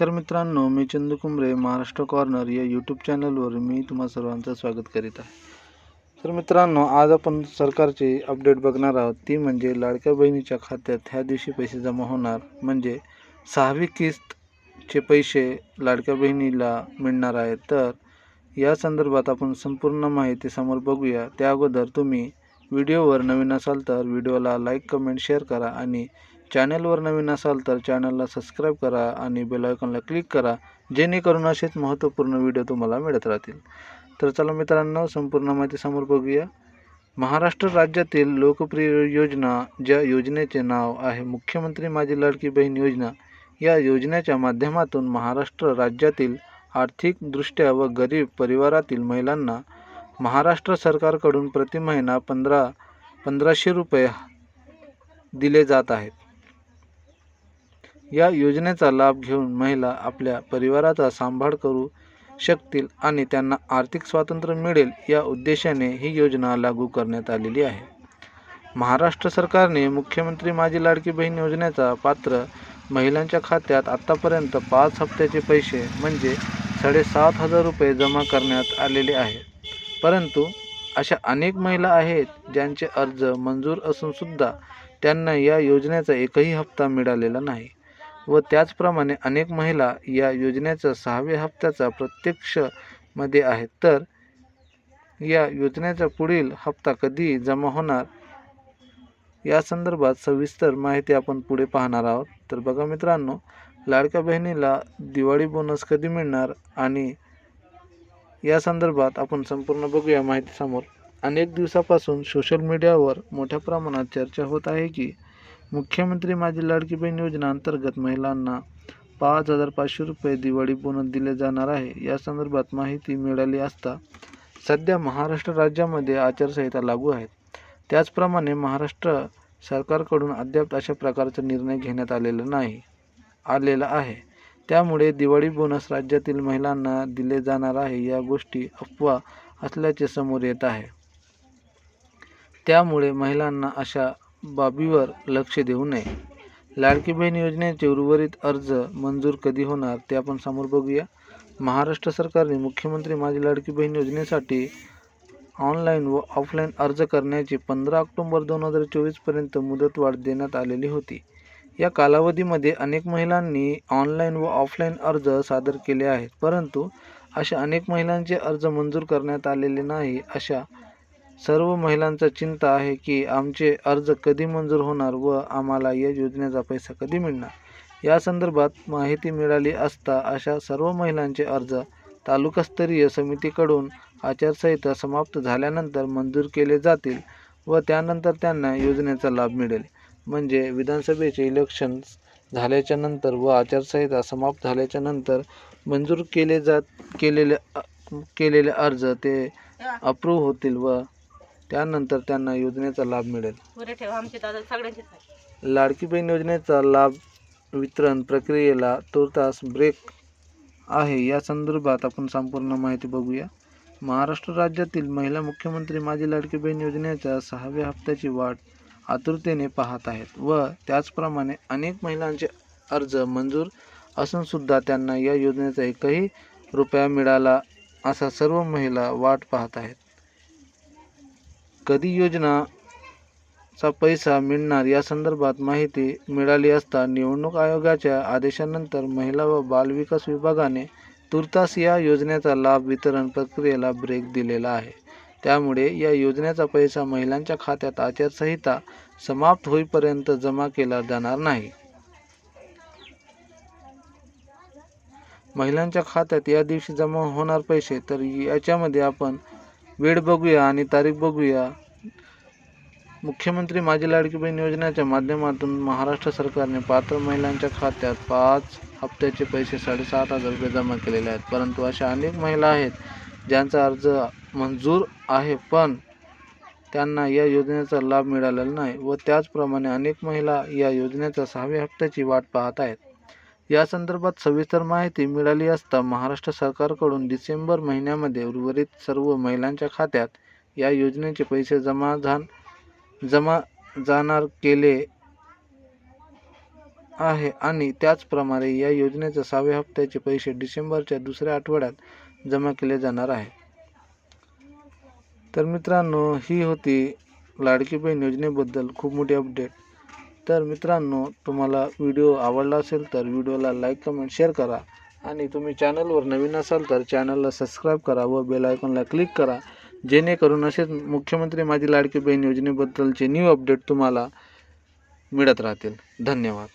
नमस्कार मित्रांनो मी चंदू कुंबरे महाराष्ट्र कॉर्नर या यूट्यूब चॅनलवर मी तुम्हा सर्वांचं स्वागत करीत आहे. तर मित्रांनो आज आपण सरकारचे अपडेट बघणार आहोत. ती म्हणजे लाडक्या बहिणीच्या खात्यात ह्या दिवशी पैसे जमा होणार म्हणजे सहावी किस्तचे पैसे लाडक्या बहिणीला मिळणार आहेत तर या संदर्भात आपण संपूर्ण माहिती समोर बघूया. त्या अगोदर तुम्ही व्हिडिओवर नवीन असाल तर व्हिडिओला लाईक कमेंट शेअर करा आणि चॅनलवर नवीन असाल तर चॅनलला सबस्क्राईब करा आणि बेल आयकॉनला क्लिक करा जेणेकरून असेच महत्त्वपूर्ण व्हिडिओ तुम्हाला मिळत राहतील. तर चला मित्रांनो संपूर्ण माहिती समोर बघूया. महाराष्ट्र राज्यातील लोकप्रिय योजना ज्या योजनेचे नाव आहे मुख्यमंत्री माझी लाडकी बहीण योजना या योजनेच्या माध्यमातून महाराष्ट्र राज्यातील आर्थिकदृष्ट्या व गरीब परिवारातील महिलांना महाराष्ट्र सरकारकडून प्रति महिना पंधरा पंधराशे रुपये दिले जात आहेत. या योजनेचा लाभ घेऊन महिला आपल्या परिवाराचा सांभाळ करू शकतील आणि त्यांना आर्थिक स्वातंत्र्य मिळेल या उद्देशाने ही योजना लागू करण्यात आलेली आहे. महाराष्ट्र सरकारने मुख्यमंत्री माझी लाडकी बहीण योजनेचा पात्र महिलांच्या खात्यात आत्तापर्यंत पाच हप्त्याचे पैसे म्हणजे साडेसात हजार रुपये जमा करण्यात आलेले आहेत परंतु अशा अनेक महिला आहेत ज्यांचे अर्ज मंजूर असूनसुद्धा त्यांना या योजनेचा एकही हप्ता मिळालेला नाही. व त्याचप्रमाणे अनेक महिला या योजनेचा सहाव्या हप्त्याचा प्रत्यक्षमध्ये आहेत. तर या योजनेचा पुढील हप्ता कधी जमा होणार? या संदर्भात सविस्तर माहिती आपण पुढे पाहणार आहोत. तर बघा मित्रांनो लाडक्या बहिणीला दिवाळी बोनस कधी मिळणार आणि या संदर्भात आपण संपूर्ण बघूया माहिती समोर अनेक दिवसापासून सोशल मीडियावर मोठ्या प्रमाणात चर्चा होत आहे की मुख्यमंत्री माझी लाडकी बहीण योजना अंतर्गत महिलांना पाच हजार पाचशे रुपये दिवाळी बोनस दिले जाणार आहे. या संदर्भात माहिती मिळाली असता सध्या महाराष्ट्र राज्यामध्ये आचारसंहिता लागू आहेत. त्याचप्रमाणे महाराष्ट्र सरकारकडून अद्याप अशा प्रकारचा निर्णय घेण्यात आलेला नाही आलेला आहे. त्यामुळे दिवाळी बोनस राज्यातील महिलांना दिले जाणार आहे या गोष्टी अफवा असल्याचे समोर येत आहे. त्यामुळे महिलांना अशा बाबीवर लक्ष देऊ नये. लाडकी बहीण योजनेचे उर्वरित अर्ज मंजूर कधी होणार ते आपण समोर बघूया. महाराष्ट्र सरकारने मुख्यमंत्री माझी लाडकी बहीण योजनेसाठी ऑनलाईन व ऑफलाईन अर्ज करण्याची पंधरा ऑक्टोंबर दोन हजार चोवीसपर्यंत मुदतवाढ देण्यात आलेली होती. या कालावधीमध्ये अनेक महिलांनी ऑनलाईन व ऑफलाईन अर्ज सादर केले आहेत परंतु अशा अनेक महिलांचे अर्ज मंजूर करण्यात आलेले नाही अशा सर्व महिलांचा चिंता आहे की आमचे अर्ज कधी मंजूर होणार व आम्हाला या योजनेचा पैसा कधी मिळणार? या संदर्भात माहिती मिळाली असता अशा सर्व महिलांचे अर्ज तालुकास्तरीय समितीकडून आचारसंहिता समाप्त झाल्यानंतर मंजूर केले जातील व त्यानंतर त्यांना योजनेचा लाभ मिळेल. म्हणजे विधानसभेचे इलेक्शन झाल्याच्यानंतर व आचारसंहिता समाप्त झाल्याच्यानंतर मंजूर केले जात केलेले केलेले अर्ज ते अप्रूव्ह होतील व त्यानंतर त्यांना योजनेचा लाभ मिळेल. पुरे ठेवा आमचे दादा सगळ्यांचेच आहे लाडकी बहीण योजनेचा लाभ वितरण प्रक्रियेला तुर्तास ब्रेक आहे. या संदर्भात आपण संपूर्ण माहिती बघूया. महाराष्ट्र राज्यातील महिला मुख्यमंत्री माझी लाडकी बहीण योजनेच्या सहाव्या हप्त्याची वाट आतुरतेने पाहत आहेत व त्याचप्रमाणे अनेक महिलांचे अर्ज मंजूर असूनसुद्धा त्यांना या योजनेचा एकही रुपया मिळाला असा सर्व महिला वाट पाहत आहेत. कधी योजनाचा पैसा मिळणार या संदर्भात माहिती मिळाली असता निवडणूक आयोगाच्या आदेशानंतर महिला व बालविकास विभागाने तुर्तास या योजनेचा लाभ वितरण प्रक्रियेला ब्रेक दिलेला आहे. त्यामुळे या योजनेचा पैसा महिलांच्या खात्यात आचारसंहिता समाप्त होईपर्यंत जमा केला जाणार नाही. महिलांच्या खात्यात या दिवशी जमा होणार पैसे तर याच्यामध्ये आपण वेळ बघूया आणि तारीख बघूया. मुख्यमंत्री माझी लाडकी बहीण योजनेच्या माध्यमातून महाराष्ट्र सरकारने पात्र महिलांच्या खात्यात पाच हप्त्याचे पैसे साडेसात हजार रुपये जमा केलेले आहेत. परंतु अशा अनेक महिला आहेत ज्यांचा अर्ज मंजूर आहे पण त्यांना या योजनेचा लाभ मिळालेला नाही व त्याचप्रमाणे अनेक महिला या योजनेच्या सहाव्या हप्त्याची वाट पाहत आहेत. या संदर्भात सविस्तर माहिती मिळाली असता महाराष्ट्र सरकारकडून डिसेंबर महिन्यामध्ये उर्वरित सर्व महिलांच्या खात्यात या योजनेचे पैसे जमा झान जमा जाणार केले आहे आणि त्याचप्रमाणे या योजनेच्या सहाव्या हप्त्याचे पैसे डिसेंबरच्या दुसऱ्या आठवड्यात जमा केले जाणार आहे. तर मित्रांनो ही होती लाडकी बहीण योजनेबद्दल खूप मोठी अपडेट. तर मित्रांनो तुम्हाला व्हिडिओ आवडला असेल तर व्हिडिओला लाईक कमेंट शेअर करा. आणि तुम्ही चॅनलवर नवीन असाल तर चॅनलला सबस्क्राईब करा व बेल आयकॉनला क्लिक करा. जेणेकरून असेच मुख्यमंत्री माझी लाडकी बहीण योजनेबद्दलचे न्यू अपडेट तुम्हाला मिळत राहतील. धन्यवाद.